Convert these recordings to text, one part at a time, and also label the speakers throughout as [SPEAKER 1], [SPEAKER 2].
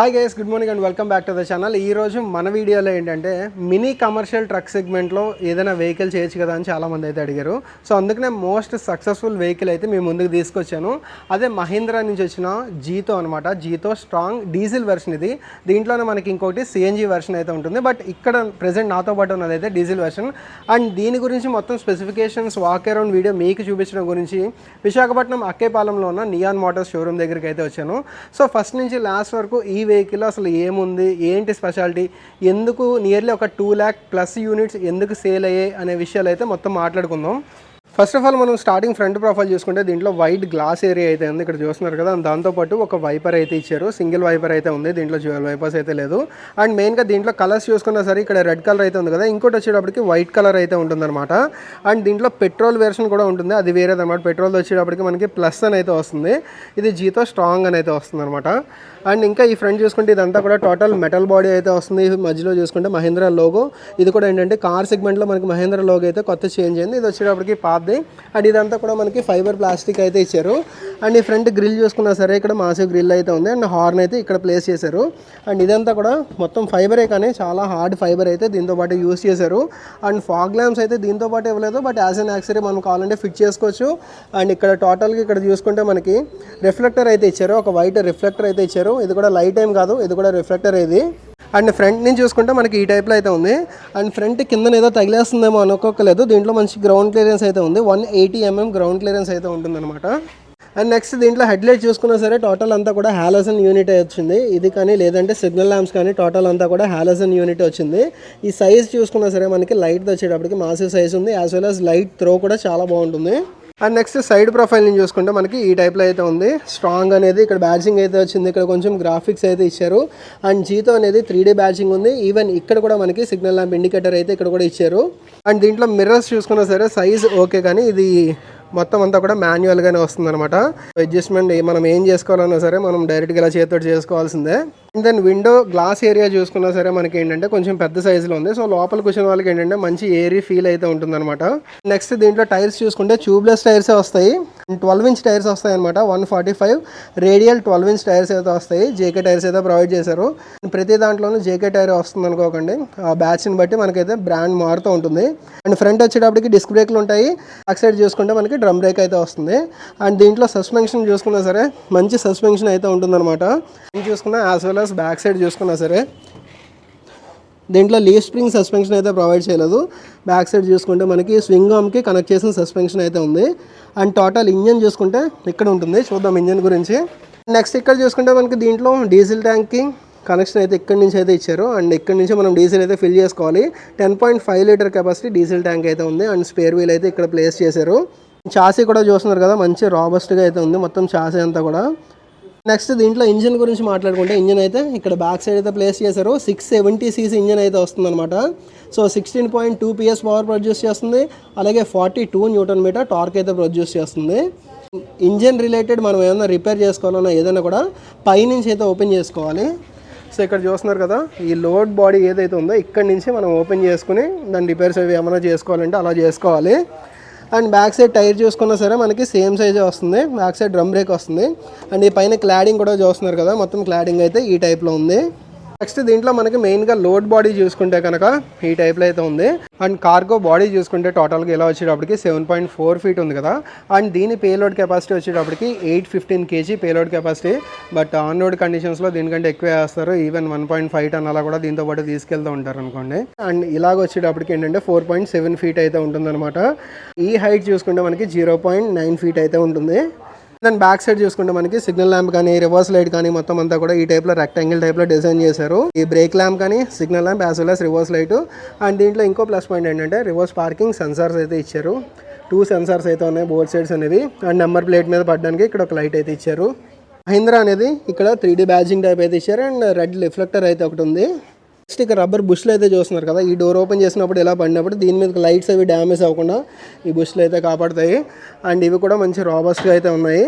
[SPEAKER 1] Hi guys good morning and welcome back to the channel ఈ రోజు మన వీడియోలో ఏంటంటే మినీ కమర్షియల్ ట్రక్ సెగ్మెంట్లో ఏదైనా వెహికల్ చేయొచ్చు కదా అని చాలామంది అయితే అడిగారు. సో అందుకనే మోస్ట్ సక్సెస్ఫుల్ వెహికల్ అయితే మేము ముందుకు తీసుకొచ్చాను. అదే మహీంద్రా నుంచి వచ్చిన జీతో అనమాట జీతో స్ట్రాంగ్ డీజిల్ వెర్షన్ ఇది. దీంట్లోనే మనకి ఇంకోటి సిఎన్జీ వెర్షన్ అయితే ఉంటుంది. బట్ ఇక్కడ ప్రెసెంట్ నాతో పాటు ఉన్నది అయితే డీజిల్ వెర్షన్ అండ్ దీని గురించి మొత్తం స్పెసిఫికేషన్స్ వాక్ అరౌండ్ వీడియో మీకు చూపించడం గురించి విశాఖపట్నం అక్కేపాలెంలో ఉన్న నియాన్ మోటార్స్ షోరూమ్ దగ్గరికి అయితే వచ్చాను. సో ఫస్ట్ నుంచి లాస్ట్ వరకు ఈ వెహికల్ అసలు ఏముంది? ఏంటి స్పెషాలిటీ ఎందుకు నియర్లీ ఒక టూ ల్యాక్ ప్లస్ యూనిట్స్ ఎందుకు సేల్ అయ్యాయి? అనే విషయాలు అయితే మొత్తం మాట్లాడుకుందాం. ఫస్ట్ ఆఫ్ ఆల్ మనం స్టార్టింగ్ ఫ్రంట్ ప్రొఫైల్ చూసుకుంటే దీంట్లో వైట్ గ్లాస్ ఏరియా అయితే ఉంది. ఇక్కడ చూస్తున్నారు కదా. దాంతోపాటు ఒక వైపర్ అయితే ఇచ్చారు. సింగిల్ వైపర్ అయితే ఉంది. దీంట్లో జ్యువెల్ వైపర్స్ అయితే లేదు. అండ్ మెయిన్గా దీంట్లో కలర్స్ చూసుకున్నా సరే ఇక్కడ రెడ్ కలర్ అయితే ఉంది కదా. ఇంకోటి వచ్చేటప్పటికి వైట్ కలర్ అయితే ఉంటుందన్నమాట. అండ్ దీంట్లో పెట్రోల్ వెర్షన్ కూడా ఉంటుంది. అది వేరేదన్నమాట పెట్రోల్ వచ్చేటప్పటికి మనకి ప్లస్ అని అయితే వస్తుంది. ఇది జీతో స్ట్రాంగ్ అని అయితే వస్తుంది అనమాట అండ్ ఇంకా ఈ ఫ్రంట్ చూసుకుంటే ఇదంతా కూడా టోటల్ మెటల్ బాడీ అయితే వస్తుంది. మధ్యలో చూసుకుంటే మహేంద్ర లోగో ఇది కూడా ఏంటంటే కార్ సెగ్మెంట్లో మనకి మహేంద్ర లోగో అయితే కొత్త చేంజ్ అయింది. ఇది వచ్చేటప్పటికి పాతది అండ్ ఇదంతా కూడా మనకి ఫైబర్ ప్లాస్టిక్ అయితే ఇచ్చారు. అండ్ ఈ ఫ్రంట్ గ్రిల్ చూసుకున్నా సరే ఇక్కడ మాసివ్ గ్రిల్ అయితే ఉంది. అండ్ హార్న్ అయితే ఇక్కడ ప్లేస్ చేశారు. అండ్ ఇదంతా కూడా మొత్తం ఫైబరే కానీ చాలా హార్డ్ ఫైబర్ అయితే దీంతో పాటు యూస్ చేశారు. అండ్ ఫాగ్ ల్యాంప్స్ అయితే దీంతో పాటు ఇవ్వలేదు. బట్ యాజ్ అన్ యాక్సరీ మనం కావాలంటే ఫిట్ చేసుకోవచ్చు. అండ్ ఇక్కడ టోటల్గా ఇక్కడ చూసుకుంటే మనకి రిఫ్లెక్టర్ అయితే ఇచ్చారు. ఒక వైట్ రిఫ్లెక్టర్ అయితే ఇచ్చారు. ఇది కూడా లైట్ ఏం కాదు. ఇది కూడా రిఫ్లెక్టర్ ఇది. అండ్ ఫ్రంట్ నుంచి చూసుకుంటే మనకి ఈ టైప్లో అయితే ఉంది. అండ్ ఫ్రంట్ కింద ఏదో తగిలేస్తుందేమో అనుకోకలేదు. దీంట్లో మంచి గ్రౌండ్ క్లియరెన్స్ అయితే ఉంది. One eighty mm ground clearance అయితే ఉంటుందన్నమాట. అండ్ నెక్స్ట్ దీంట్లో హెడ్లైట్ చూసుకున్నా సరే టోటల్ అంతా కూడా హాలసన్ యూనిట్ వచ్చింది. ఇది కానీ లేదంటే సిగ్నల్ ల్యాంప్స్ కానీ టోటల్ అంతా కూడా హాలసన్ యూనిట్ వచ్చింది. ఈ సైజ్ చూసుకున్నా సరే మనకి లైట్ వచ్చేటప్పటికి మాసివ్ సైజ్ ఉంది. As well as light throw కూడా చాలా బాగుంటుంది. అండ్ నెక్స్ట్ సైడ్ ప్రొఫైల్ నుంచి చూసుకుంటే మనకి ఈ టైప్లో అయితే ఉంది. స్ట్రాంగ్ అనేది ఇక్కడ బ్యాడ్జింగ్ అయితే వచ్చింది. ఇక్కడ కొంచెం గ్రాఫిక్స్ అయితే ఇచ్చారు. అండ్ జీతో అనేది త్రీ డీ బ్యాచింగ్ ఉంది. ఈవెన్ ఇక్కడ కూడా మనకి సిగ్నల్ ల్యాంప్ ఇండికేటర్ అయితే ఇక్కడ కూడా ఇచ్చారు. అండ్ దీంట్లో మిర్రర్స్ చూసుకున్నా సరే సైజ్ ఓకే కానీ ఇది మొత్తం అంతా కూడా మాన్యువల్గానే వస్తుంది అనమాట అడ్జస్ట్మెంట్ మనం ఏం చేసుకోవాలన్నా సరే మనం డైరెక్ట్గా ఇలా చేతితో చేసుకోవాల్సిందే. And then window glass area చూసుకున్నా సరే మనకి ఏంటంటే కొంచెం పెద్ద సైజులో ఉంది. సో లోపల కూర్చున్న వాళ్ళకి ఏంటంటే మంచి ఏరీ ఫీల్ అయితే ఉంటుందన్నమాట. నెక్స్ట్ దీంట్లో టైర్స్ చూసుకుంటే ట్యూబ్లెస్ టైర్స్ వస్తాయి. ట్వెల్వ్ ఇంచ్ టైర్స్ వస్తాయి అనమాట one forty five radial twelve inch tyres అయితే వస్తాయి. జేకే టైర్స్ అయితే ప్రొవైడ్ చేశారు. ప్రతి దాంట్లోనూ జేకే టైర్ వస్తుంది అనుకోకండి. ఆ బ్యాచ్ని బట్టి మనకైతే బ్రాండ్ మారుతూ ఉంటుంది. అండ్ ఫ్రంట్ వచ్చేటప్పటికి డిస్క్ బ్రేక్లు ఉంటాయి. బ్యాక్ సైడ్ చూసుకుంటే మనకి డ్రమ్ బ్రేక్ అయితే వస్తుంది. అండ్ దీంట్లో సస్పెన్షన్ చూసుకున్నా సరే మంచి సస్పెన్షన్ అయితే ఉంటుందన్నమాట. ఇది చూసుకున్నా as well as back side చూసుకున్నా సరే దీంట్లో లీవ్ స్ప్రింగ్ సస్పెన్షన్ అయితే ప్రొవైడ్ చేయలేదు. బ్యాక్ సైడ్ చూసుకుంటే మనకి స్వింగ్ ఆమ్కి కనెక్ట్ చేసిన సస్పెన్షన్ అయితే ఉంది. అండ్ టోటల్ ఇంజన్ చూసుకుంటే ఇక్కడ ఉంటుంది. చూద్దాం ఇంజన్ గురించి. నెక్స్ట్ ఇక్కడ చూసుకుంటే మనకి దీంట్లో డీజిల్ ట్యాంక్కి కనెక్షన్ అయితే ఇక్కడి నుంచి అయితే ఇచ్చారు. అండ్ ఇక్కడ నుంచి మనం డీజిల్ అయితే ఫిల్ చేసుకోవాలి. Ten point five litre capacity diesel tank అయితే ఉంది. అండ్ స్పేర్ వీల్ అయితే ఇక్కడ ప్లేస్ చేశారు. చాసీ కూడా చూస్తున్నారు కదా మంచి రాబస్ట్గా అయితే ఉంది మొత్తం చాసీ అంతా కూడా. నెక్స్ట్ దీంట్లో ఇంజిన్ గురించి మాట్లాడుకుంటే ఇంజిన్ అయితే ఇక్కడ బ్యాక్ సైడ్ అయితే ప్లేస్ చేశారు. సిక్స్ సెవెంటీ సీసీ ఇంజిన్ అయితే వస్తుందన్నమాట. So sixteen point two PS power produce చేస్తుంది. అలాగే forty two newton metre torque అయితే ప్రొడ్యూస్ చేస్తుంది. ఇంజిన్ రిలేటెడ్ మనం ఏమైనా రిపేర్ చేసుకోవాలన్నా ఏదైనా కూడా పైనుంచి అయితే ఓపెన్ చేసుకోవాలి. సో ఇక్కడ చూస్తున్నారు కదా ఈ లోడ్ బాడీ ఏదైతే ఉందో ఇక్కడ నుంచి మనం ఓపెన్ చేసుకుని దాని రిపేర్స్ అవి ఏమైనా చేసుకోవాలంటే అలా చేసుకోవాలి. అండ్ బ్యాక్ సైడ్ టైర్ చూసుకున్నా సరే మనకి సేమ్ సైజే వస్తుంది. బ్యాక్ సైడ్ డ్రమ్ బ్రేక్ వస్తుంది. అండ్ ఈ పైన క్లాడింగ్ కూడా చూస్తున్నారు కదా మొత్తం క్లాడింగ్ అయితే ఈ టైప్లో ఉంది. నెక్స్ట్ దీంట్లో మనకి మెయిన్గా లోడ్ బాడీ చూసుకుంటే కనుక ఈ టైప్లో అయితే ఉంది. అండ్ కార్గో బాడీ చూసుకుంటే టోటల్గా ఇలా వచ్చేటప్పటికి సెవెన్ పాయింట్ ఫోర్ ఫీట్ ఉంది కదా. అండ్ దీని పేలోడ్ కెపాసిటీ వచ్చేటప్పటికి eight fifteen KG payload capacity but on road కండిషన్స్లో దీనికంటే ఎక్కువ వేస్తారు. Even one point five ton అలా కూడా దీంతో పాటు తీసుకెళ్తూ ఉంటారు అనుకోండి. అండ్ ఇలాగ వచ్చేటప్పటికి ఏంటంటే ఫోర్ పాయింట్ సెవెన్ ఫీట్ అయితే ఉంటుందన్నమాట. ఈ హైట్ చూసుకుంటే మనకి జీరో పాయింట్ నైన్ ఫీట్ అయితే ఉంటుంది. దాని బ్యాక్ సైడ్ చూసుకుంటే మనకి సిగ్నల్ ల్యాంప్ కానీ రివర్స్ లైట్ కానీ మొత్తం అంతా కూడా ఈ టైప్లో రెక్టాంగిల్ టైప్లో డిజైన్ చేశారు. ఈ బ్రేక్ ల్యాంప్ కానీ signal lamp as well reverse light and దీంట్లో ఇంకో ప్లస్ పాయింట్ ఏంటంటే రివర్స్ పార్కింగ్ సెన్సార్స్ అయితే ఇచ్చారు. టూ సెన్సార్స్ అయితే ఉన్నాయి బోర్డ్ సైడ్స్ అనేవి. అండ్ నెంబర్ ప్లేట్ మీద పడడానికి ఇక్కడ ఒక లైట్ అయితే ఇచ్చారు. మహీంద్రా అనేది ఇక్కడ త్రీ డీ బ్యాజింగ్ టైప్ అయితే ఇచ్చారు. అండ్ రెడ్ రిఫ్లెక్టర్ అయితే ఒకటి ఉంది. నెక్స్ట్ ఇక్కడ రబ్బర్ బుష్లు అయితే చూస్తున్నారు కదా. ఈ డోర్ ఓపెన్ చేసినప్పుడు ఇలా పడినప్పుడు దీని మీద లైట్స్ అవి డ్యామేజ్ అవ్వకుండా ఈ బుష్లు అయితే కాపాడుతాయి. అండ్ ఇవి కూడా మంచి రాబస్ట్గా అయితే ఉన్నాయి.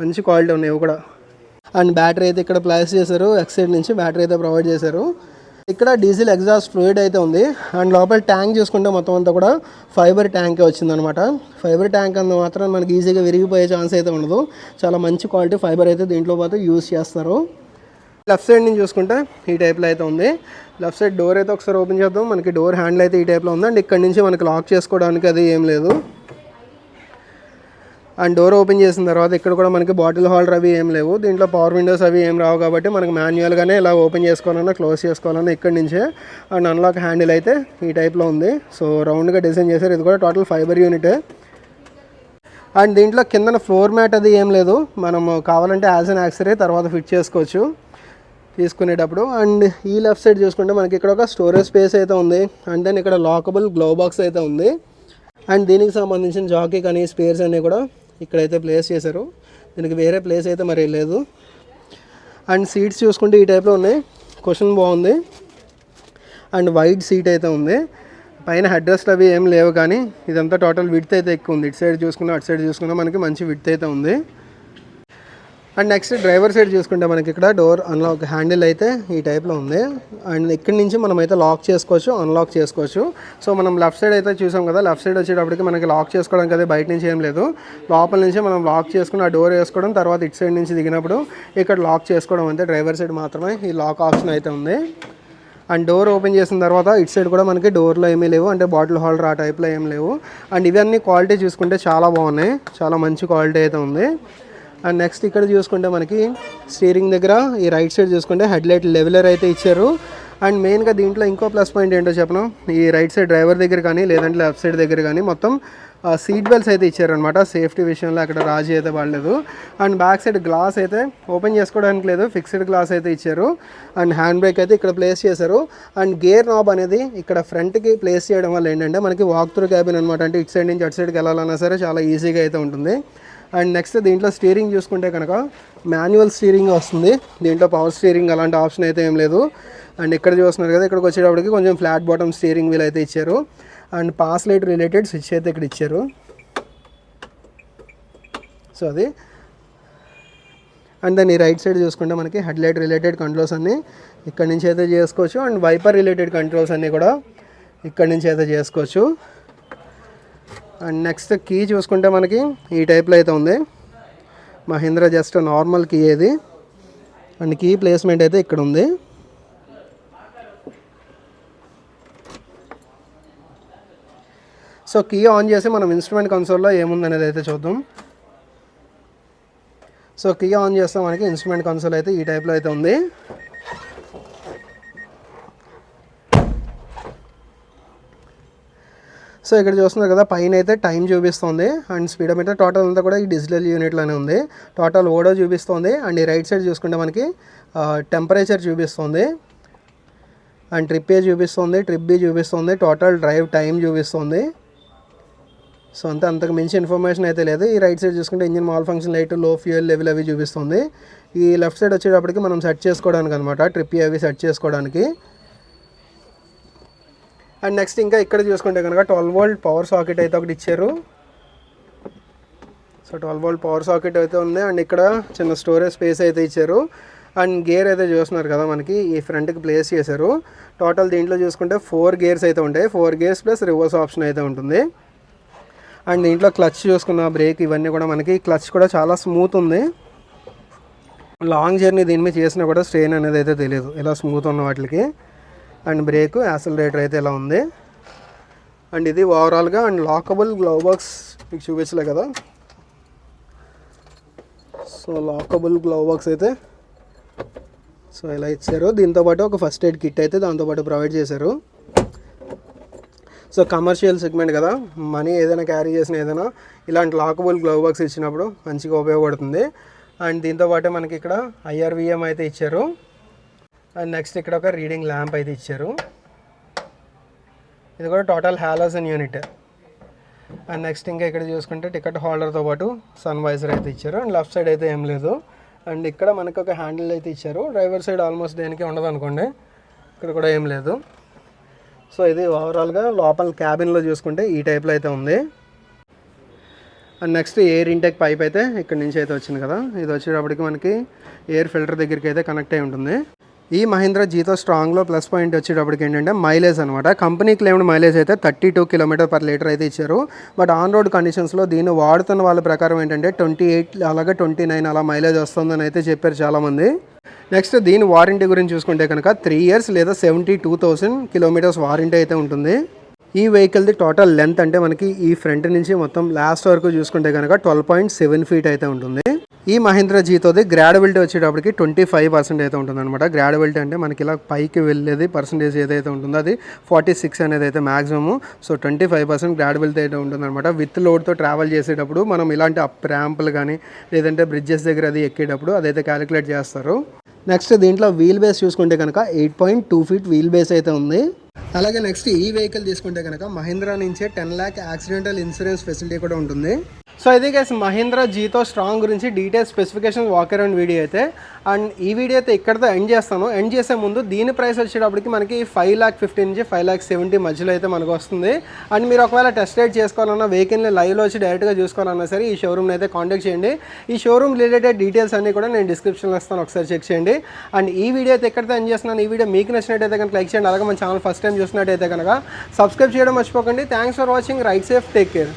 [SPEAKER 1] మంచి క్వాలిటీ ఉన్నాయి ఇవి కూడా. అండ్ బ్యాటరీ అయితే ఇక్కడ ప్లేస్ చేశారు. ఎక్సైడ్ నుంచి బ్యాటరీ అయితే ప్రొవైడ్ చేశారు. ఇక్కడ డీజిల్ ఎగ్జాస్ట్ ఫ్లూయిడ్ అయితే ఉంది. అండ్ లోపల ట్యాంక్ చూసుకుంటే మొత్తం అంతా కూడా ఫైబర్ ట్యాంకే వచ్చిందనమాట ఫైబర్ ట్యాంక్ అంత మాత్రం మనకి ఈజీగా విరిగిపోయే ఛాన్స్ అయితే ఉండదు. చాలా మంచి క్వాలిటీ ఫైబర్ అయితే దీంట్లో పాటు యూస్ చేస్తారు. లెఫ్ట్ సైడ్ నుంచి చూసుకుంటే ఈ టైప్లో అయితే ఉంది. లెఫ్ట్ సైడ్ డోర్ అయితే ఒకసారి ఓపెన్ చేద్దాం. మనకి డోర్ హ్యాండిల్ అయితే ఈ టైప్లో ఉంది. అండ్ ఇక్కడ నుంచి మనకి లాక్ చేసుకోవడానికి అది ఏం లేదు. అండ్ డోర్ ఓపెన్ చేసిన తర్వాత ఇక్కడ కూడా మనకి బాటిల్ హోల్డర్ అవి ఏం లేవు. దీంట్లో పవర్ విండోస్ అవి ఏం రావు కాబట్టి మనకి మాన్యువల్గానే ఇలా ఓపెన్ చేసుకోవాలన్నా క్లోజ్ చేసుకోవాలన్నా ఇక్కడి నుంచే. అండ్ అన్లాక్ హ్యాండిల్ అయితే ఈ టైప్లో ఉంది. సో రౌండ్గా డిజైన్ చేశారు. ఇది కూడా టోటల్ ఫైబర్ యూనిట్. అండ్ దీంట్లో కిందన ఫ్లోర్ మ్యాట్ అది ఏం లేదు. మనం కావాలంటే యాజ్ అన్ యాక్సరీ తర్వాత ఫిట్ చేసుకోవచ్చు. తీసుకునేటప్పుడు అండ్ ఈ లెఫ్ట్ సైడ్ చూసుకుంటే మనకి ఇక్కడ ఒక స్టోరేజ్ స్పేస్ అయితే ఉంది. అండ్ దెన్ ఇక్కడ లాకబుల్ గ్లో బాక్స్ అయితే ఉంది. అండ్ దీనికి సంబంధించిన జాకీ కానీ స్పేర్స్ అన్నీ కూడా ఇక్కడైతే ప్లేస్ చేశారు. దీనికి వేరే ప్లేస్ అయితే మరి లేదు. అండ్ సీట్స్ చూసుకుంటే ఈ టైప్లో ఉన్నాయి. క్వశ్చన్ బాగుంది. అండ్ వైట్ సీట్ అయితే ఉంది. పైన హెడ్ రెస్ట్ అవి ఏం లేవు కానీ ఇదంతా టోటల్ విడ్త్ అయితే ఎక్కువ ఉంది. ఇటు సైడ్ చూసుకున్నా అటు సైడ్ చూసుకున్నా మనకి మంచి విడ్త్ అయితే ఉంది. అండ్ నెక్స్ట్ డ్రైవర్ సైడ్ చూసుకుంటే మనకి ఇక్కడ డోర్ అన్లాక్ హ్యాండిల్ అయితే ఈ టైప్లో ఉంది. అండ్ ఇక్కడి నుంచి మనం అయితే లాక్ చేసుకోవచ్చు అన్లాక్ చేసుకోవచ్చు. సో మనం లెఫ్ట్ సైడ్ అయితే చూసాం కదా లెఫ్ట్ సైడ్ వచ్చేటప్పటికి మనకి లాక్ చేసుకోవడానికి అదే బయట నుంచి ఏం లేదు. లోపల నుంచి మనం లాక్ చేసుకుని ఆ డోర్ వేసుకోవడం తర్వాత ఇటు సైడ్ నుంచి దిగినప్పుడు ఇక్కడ లాక్ చేసుకోవడం అంతే. డ్రైవర్ సైడ్ మాత్రమే ఈ లాక్ ఆప్షన్ అయితే ఉంది. అండ్ డోర్ ఓపెన్ చేసిన తర్వాత ఇటు సైడ్ కూడా మనకి డోర్లో ఏమీ లేవు. అంటే బాటిల్ హోల్డర్ ఆ టైప్లో ఏం లేవు. అండ్ ఇవన్నీ క్వాలిటీ చూసుకుంటే చాలా బాగున్నాయి. చాలా మంచి క్వాలిటీ అయితే ఉంది. అండ్ నెక్స్ట్ ఇక్కడ చూసుకుంటే మనకి స్టీరింగ్ దగ్గర ఈ రైట్ సైడ్ చూసుకుంటే హెడ్ లైట్ లెవెలర్ అయితే ఇచ్చారు. అండ్ మెయిన్గా దీంట్లో ఇంకో ప్లస్ పాయింట్ ఏంటో చెప్పను? ఈ రైట్ సైడ్ డ్రైవర్ దగ్గర కానీ లేదంటే లెఫ్ట్ సైడ్ దగ్గర కానీ మొత్తం సీట్ బెల్ట్స్ అయితే ఇచ్చారనమాట సేఫ్టీ విషయంలో అక్కడ రాజీ అయితే పడలేదు. అండ్ బ్యాక్ సైడ్ గ్లాస్ అయితే ఓపెన్ చేసుకోవడానికి లేదు ఫిక్స్డ్ గ్లాస్ అయితే ఇచ్చారు. అండ్ హ్యాండ్ బ్రేక్ అయితే ఇక్కడ ప్లేస్ చేశారు. అండ్ గేర్ నాబ్ అనేది ఇక్కడ ఫ్రంట్కి ప్లేస్ చేయడం వల్ల ఏంటంటే మనకి వాక్ త్రూ క్యాబిన్ అనమాట అంటే ఇటు సైడ్ నుంచి అటు సైడ్కి వెళ్ళాలన్నా సరే చాలా ఈజీగా అయితే ఉంటుంది. అండ్ నెక్స్ట్ దీంట్లో స్టీరింగ్ చూసుకుంటే కనుక మాన్యువల్ స్టీరింగ్ వస్తుంది. దీంట్లో పవర్ స్టీరింగ్ అలాంటి ఆప్షన్ అయితే ఏం లేదు. అండ్ ఇక్కడ చూస్తున్నారు కదా ఇక్కడికి వచ్చేటప్పటికి కొంచెం ఫ్లాట్ బాటమ్ స్టీరింగ్ వీల్ అయితే ఇచ్చారు. And pass light related switch అయితే ఇక్కడ ఇచ్చారు. సో అది. అండ్ దాని రైట్ సైడ్ చూసుకుంటే మనకి హెడ్ లైట్ రిలేటెడ్ కంట్రోల్స్ అన్నీ ఇక్కడ నుంచి అయితే చేసుకోవచ్చు. అండ్ వైపర్ రిలేటెడ్ కంట్రోల్స్ అన్నీ కూడా ఇక్కడ నుంచి అయితే చేసుకోవచ్చు. అండ్ నెక్స్ట్ కీ చూసుకుంటే మనకి ఈ టైప్లో అయితే ఉంది. మహీంద్రా జస్ట్ నార్మల్ కీ ఇది అండ్ కీ ప్లేస్మెంట్ అయితే ఇక్కడ ఉంది. సో కీ ఆన్ చేసి మనం ఇన్స్ట్రుమెంట్ కన్సోల్లో ఏముందనేది అయితే చూద్దాం. సో కీ ఆన్ చేస్తే మనకి ఇన్స్ట్రుమెంట్ కన్సోల్ అయితే ఈ టైప్లో అయితే ఉంది. సో ఇక్కడ చూస్తున్నారు కదా పైన అయితే టైం చూపిస్తుంది. అండ్ స్పీడోమీటర్ టోటల్ అంతా కూడా ఈ డిజిటల్ యూనిట్లోనే ఉంది. టోటల్ ఓడో చూపిస్తుంది. అండ్ ఈ రైట్ సైడ్ చూసుకుంటే మనకి టెంపరేచర్ చూపిస్తుంది. అండ్ ట్రిప్ ఏ చూపిస్తుంది ట్రిప్ బి చూపిస్తుంది టోటల్ డ్రైవ్ టైం చూపిస్తుంది. సో అంతా అంతకు మించి ఇన్ఫర్మేషన్ అయితే లేదు. ఈ రైట్ సైడ్ చూసుకుంటే ఇంజిన్ మాల్ ఫంక్షన్ లైట్లో ఫ్యూయల్ లెవెల్ అవి చూపిస్తుంది. ఈ లెఫ్ట్ సైడ్ వచ్చేటప్పటికి మనం సెట్ చేసుకోవడానికి అనమాట ట్రిప్ అవి సెట్ చేసుకోవడానికి. అండ్ నెక్స్ట్ ఇంకా ఇక్కడ చూసుకుంటే కనుక ట్వెల్వ్ వోల్ట్ పవర్ సాకెట్ అయితే ఒకటి ఇచ్చారు. So twelve volt power socket అయితే ఉంది. అండ్ ఇక్కడ చిన్న స్టోరేజ్ స్పేస్ అయితే ఇచ్చారు. అండ్ గేర్ అయితే చూస్తున్నారు కదా మనకి ఈ ఫ్రంట్కి ప్లేస్ చేశారు. టోటల్ దీంట్లో చూసుకుంటే ఫోర్ గేర్స్ అయితే ఉంటాయి. Four gears plus reverse option అయితే ఉంటుంది. అండ్ దీంట్లో క్లచ్ చూసుకున్న బ్రేక్ ఇవన్నీ కూడా మనకి క్లచ్ కూడా చాలా స్మూత్ ఉంది. లాంగ్ జర్నీ దీని మీద చేసినా కూడా స్ట్రెయిన్ అనేది అయితే తెలియదు. ఇలా స్మూత్ ఉన్న వాటికి. అండ్ బ్రేక్ యాసలరేటర్ అయితే ఇలా ఉంది. అండ్ ఇది ఓవరాల్గా అండ్ లాకబుల్ గ్లవ్ బాక్స్ మీకు చూపించలే కదా. సో లాకబుల్ గ్లవ్ బాక్స్ అయితే సో ఇలా ఇచ్చారు. దీంతోపాటు ఒక ఫస్ట్ ఎయిడ్ కిట్ అయితే దాంతోపాటు ప్రొవైడ్ చేశారు. సో కమర్షియల్ సెగ్మెంట్ కదా. మనీ ఏదైనా క్యారీ చేసిన ఏదైనా ఇలాంటి లాకబుల్ గ్లవ్ బాక్స్ ఇచ్చినప్పుడు మంచిగా ఉపయోగపడుతుంది. అండ్ దీంతో పాటే మనకి ఇక్కడ ఐఆర్విఎం అయితే ఇచ్చారు. అండ్ నెక్స్ట్ ఇక్కడ ఒక రీడింగ్ ల్యాంప్ అయితే ఇచ్చారు. ఇది కూడా total halogen unit and next ఇంకా ఇక్కడ చూసుకుంటే టికెట్ హోల్డర్తో పాటు సన్ వైజర్ అయితే ఇచ్చారు. అండ్ లెఫ్ట్ సైడ్ అయితే ఏం లేదు. అండ్ ఇక్కడ మనకు ఒక హ్యాండిల్ అయితే ఇచ్చారు. డ్రైవర్ సైడ్ ఆల్మోస్ట్ దేనికి ఉండదు అనుకోండి. ఇక్కడ కూడా ఏం లేదు. సో ఇది ఓవరాల్గా లోపల క్యాబిన్లో చూసుకుంటే ఈ టైప్లో అయితే ఉంది. And next air intake pipe అయితే ఇక్కడ నుంచి అయితే వచ్చింది కదా. ఇది వచ్చేటప్పటికి మనకి ఎయిర్ ఫిల్టర్ దగ్గరికి అయితే కనెక్ట్ అయి ఉంటుంది. ఈ మహీంద్రా జీతో స్ట్రాంగ్లో ప్లస్ పాయింట్ వచ్చేటప్పటికి ఏంటంటే మైలేజ్ అనమాట కంపెనీ క్లెయిమ్డ్ మైలేజ్ అయితే thirty two kilometre per litre అయితే ఇచ్చారు. బట్ ఆన్ రోడ్ కండిషన్స్లో దీన్ని వాడుతున్న వాళ్ళ ప్రకారం ఏంటంటే ట్వంటీ ఎయిట్ అలాగే ట్వంటీ నైన్ అలా మైలేజ్ వస్తుందని అయితే చెప్పారు చాలామంది. నెక్స్ట్ దీని వారంటీ గురించి చూసుకుంటే కనుక త్రీ ఇయర్స్ లేదా seventy two thousand kilometres warranty అయితే ఉంటుంది. ఈ వెహికల్ది టోటల్ లెంత్ అంటే మనకి ఈ ఫ్రంట్ నుంచి మొత్తం లాస్ట్ వరకు చూసుకుంటే కనుక ట్వెల్వ్ పాయింట్ సెవెన్ ఫీట్ అయితే ఉంటుంది. ఈ మహేంద్ర జీతోది గ్రాడ్యువల్టీ వచ్చేటప్పటికి ట్వంటీ ఫైవ్ పర్సెంట్ అయితే ఉంటుందన్నమాట. గ్రాడ్యువల్టీ అంటే మనకి ఇలా పైకి వెళ్ళేది పర్సంటేజ్ ఏదైతే ఉంటుందో అది ఫార్టీ సిక్స్ అనేది అయితే maximum so twenty five percent gradeability అయితే ఉంటుందన్నమాట. విత్ లోడ్తో ట్రావెల్ చేసేటప్పుడు మనం ఇలాంటి అప్ ర్యాంపులు కానీ లేదంటే బ్రిడ్జెస్ దగ్గర అది ఎక్కేటప్పుడు అదైతే క్యాలిక్యులేట్ చేస్తారు. నెక్స్ట్ దీంట్లో వీల్ బేస్ చూసుకుంటే కనుక eight point two feet wheel base అయితే ఉంది. అలాగే నెక్స్ట్ ఈ వెహికల్ తీసుకుంటే కనుక మహీంద్రా నుంచే ten lakh accidental insurance facility కూడా ఉంటుంది. సో ఇది గైస్ మహీంద్రా జీతో స్ట్రాంగ్ గురించి details specification walk around video అయితే. అండ్ ఈ వీడియో అయితే ఇక్కడతో ఎండ్ చేస్తాను. ఎండ్ చేసే ముందు దీని ప్రైస్ వచ్చేటప్పటికి మనకి ఫైవ్ ల్యాక్ ఫిఫ్టీ నుంచి ఫైవ్ ల్యాక్ సెవెంటీ మధ్యలో అయితే మనకు వస్తుంది. అండ్ మీరు ఒకవేళ టెస్ట్ రైడ్ చేసుకోవాలన్నా వెహికల్ని లైవ్లో వచ్చి డైరెక్ట్గా చూసుకోవాలన్నా సరే ఈ షోరూమ్ని అయితే కాంటాక్ట్ చేయండి. ఈ షోరూమ్ రిలేటెడ్ డీటెయిల్స్ అన్ని కూడా నేను డిస్క్రిప్షన్లో ఇస్తాను. ఒకసారి చెక్ చేయండి. అండ్ ఈ వీడియో అయితే ఎక్కడితో ఎండ్ చేస్తున్నాను. ఈ వీడియో మీకు నచ్చినట్టయితే కనుక లైక్ చేయండి. అలాగే మన ఛానల్ ఫస్ట్ టైం చూసినట్టయితే కనుక సబ్స్క్రైబ్ చేయడం మర్చిపోకండి. Thanks for watching right safe take care